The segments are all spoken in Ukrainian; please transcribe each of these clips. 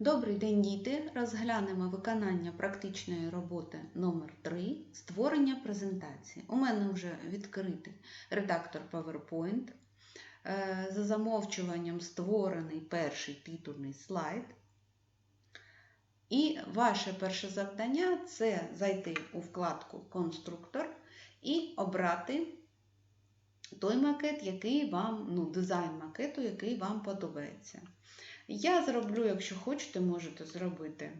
Добрий день, діти! Розглянемо виконання практичної роботи номер 3 створення презентації. У мене вже відкритий редактор PowerPoint. Е, За замовчуванням створений перший титульний слайд. І ваше перше завдання це зайти у вкладку Конструктор і обрати той макет, який вам, ну, дизайн макету, який вам подобається. Я зроблю, якщо хочете, можете зробити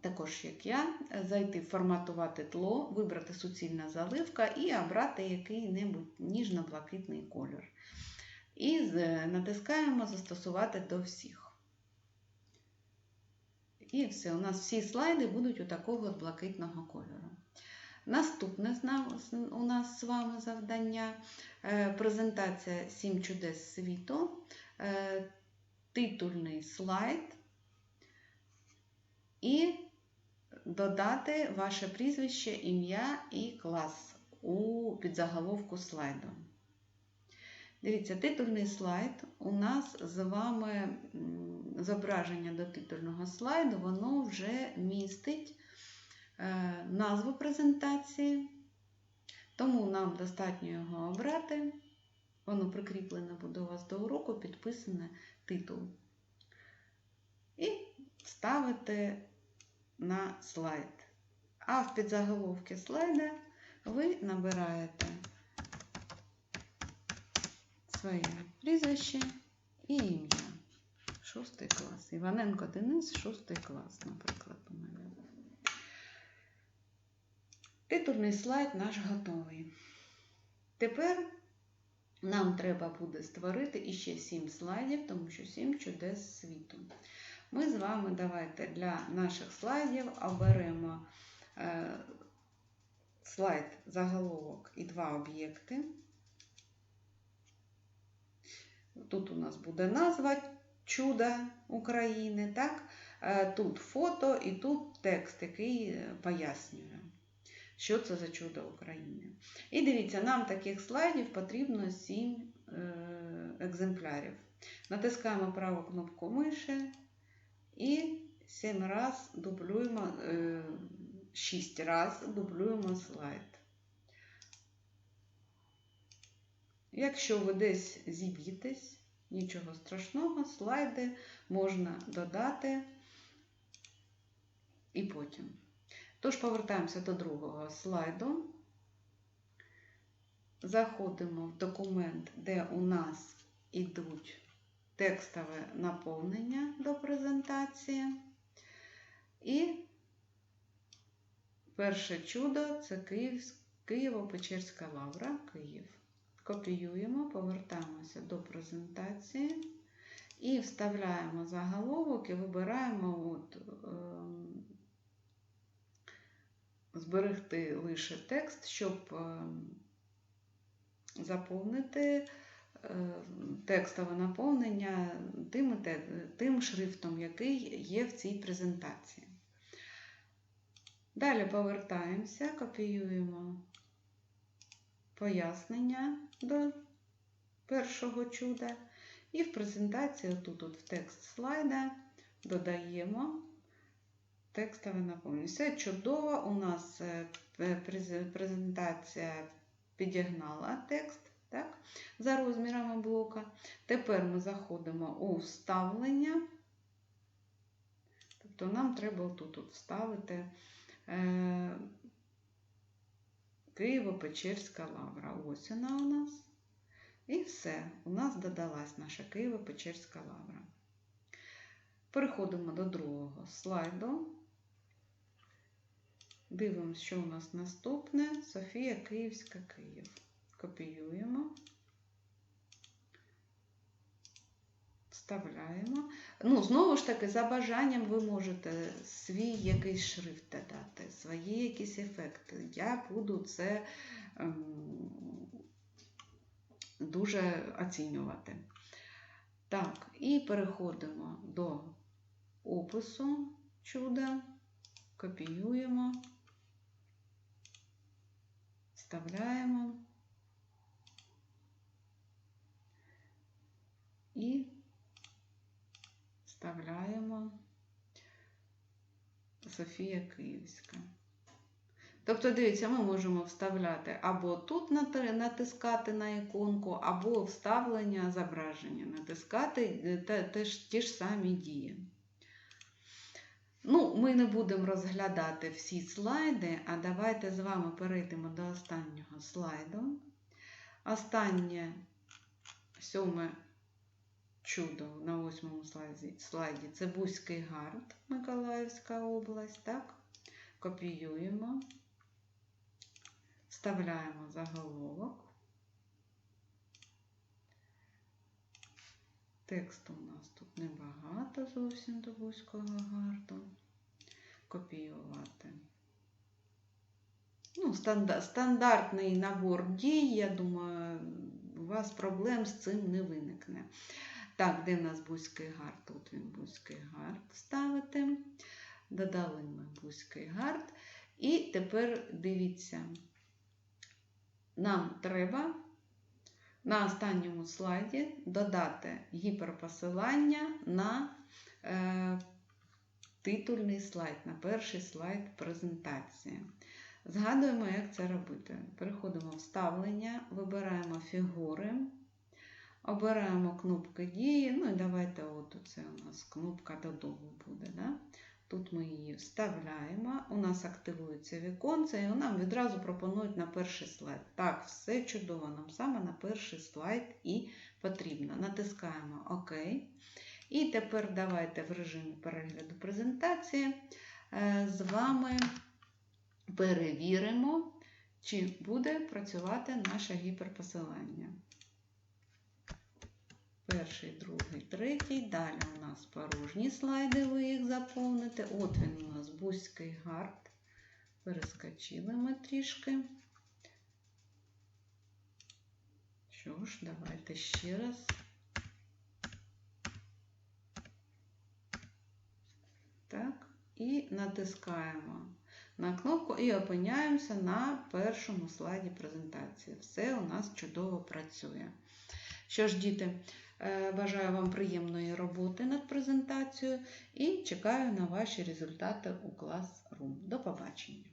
також, як я, зайти, форматувати тло, вибрати суцільна заливка і обрати який-небудь ніжно-блакитний колір. І натискаємо Застосувати до всіх. І все, у нас всі слайди будуть у такого блакитного кольору. Наступне у нас з вами завдання презентація 7 чудес світу титульний слайд і додати ваше прізвище, ім'я і клас у підзаголовку слайду. Дивіться, титульний слайд у нас з вами зображення до титульного слайду, воно вже містить е, назву презентації, тому нам достатньо його обрати. Воно прикріплене буде у вас до уроку, підписане титул. І ставите на слайд. А в підзаголовки слайда ви набираєте своє прізвище і ім'я. Шостий клас. Іваненко Денис, шостий клас, наприклад, у мене. Титульний слайд наш готовий. Тепер нам треба буде створити іще 7 слайдів, тому що 7 чудес світу. Ми з вами давайте для наших слайдів оберемо е, слайд заголовок і два об'єкти. Тут у нас буде назва Чуда України. так? Е, тут фото і тут текст, який пояснює що це за чудо України. І дивіться, нам таких слайдів потрібно 7 е, екземплярів. Натискаємо праву кнопку миші і 7 раз дублюємо, 6 е, раз дублюємо слайд. Якщо ви десь зіб'єтесь, нічого страшного, слайди можна додати і потім. Тож, повертаємося до другого слайду. Заходимо в документ, де у нас йдуть текстове наповнення до презентації. І перше чудо це Києво-Печерська лавра, Київ. Копіюємо, повертаємося до презентації і вставляємо заголовок і вибираємо от, ем, зберегти лише текст, щоб е, заповнити е, текстове наповнення тим, тим шрифтом, який є в цій презентації. Далі повертаємося, копіюємо пояснення до першого чуда. І в презентації, тут, в текст слайда, додаємо текстове наповнення. Все чудово, у нас е, презентація підігнала текст так, за розмірами блока. Тепер ми заходимо у вставлення. Тобто нам треба тут -от вставити е, Києво-Печерська лавра. Ось вона у нас. І все, у нас додалась наша Києво-Печерська лавра. Переходимо до другого слайду. Дивимося, що у нас наступне. Софія Київська Київ. Копіюємо, вставляємо. Ну, знову ж таки, за бажанням ви можете свій якийсь шрифт додати, свої якісь ефекти. Я буду це ем, дуже оцінювати. Так, і переходимо до опису чуда, копіюємо вставляємо і вставляємо Софія Київська. Тобто, дивіться, ми можемо вставляти або тут натискати на іконку, або вставлення зображення, натискати е, те, те ж- ті ж самі дії. Ну, ми не будемо розглядати всі слайди, а давайте з вами перейдемо до останнього слайду. Останнє сьоме чудо на восьмому слайді, слайді це Бузький гард, Миколаївська область. Так? Копіюємо, вставляємо заголовок. Тексту у нас тут небагато зовсім до Бузького гарду. Копіювати. Ну, стандартний набор дій, я думаю, у вас проблем з цим не виникне. Так, де в нас Бузький гард? Тут він Бузький гард ставити. Додали ми Бузький гард. І тепер дивіться, нам треба на останньому слайді додати гіперпосилання на е, титульний слайд, на перший слайд презентації. Згадуємо, як це робити. Переходимо в вставлення, вибираємо фігури, обираємо кнопки дії. Ну і давайте, от це у нас кнопка додому буде. Да? Тут ми її вставляємо, у нас активується віконце, і нам відразу пропонують на перший слайд. Так, все чудово, нам саме на перший слайд і потрібно. Натискаємо ОК. І тепер давайте в режимі перегляду презентації е, з вами перевіримо, чи буде працювати наше гіперпосилання. Перший, другий, третій. Далі у нас порожні слайди, ви їх заповните. От він у нас Бузький гард. Перескочили ми трішки. Що ж, давайте ще раз. Так, і натискаємо на кнопку і опиняємося на першому слайді презентації. Все у нас чудово працює. Що ж, діти, е, бажаю вам приємної роботи над презентацією і чекаю на ваші результати у Classroom. До побачення!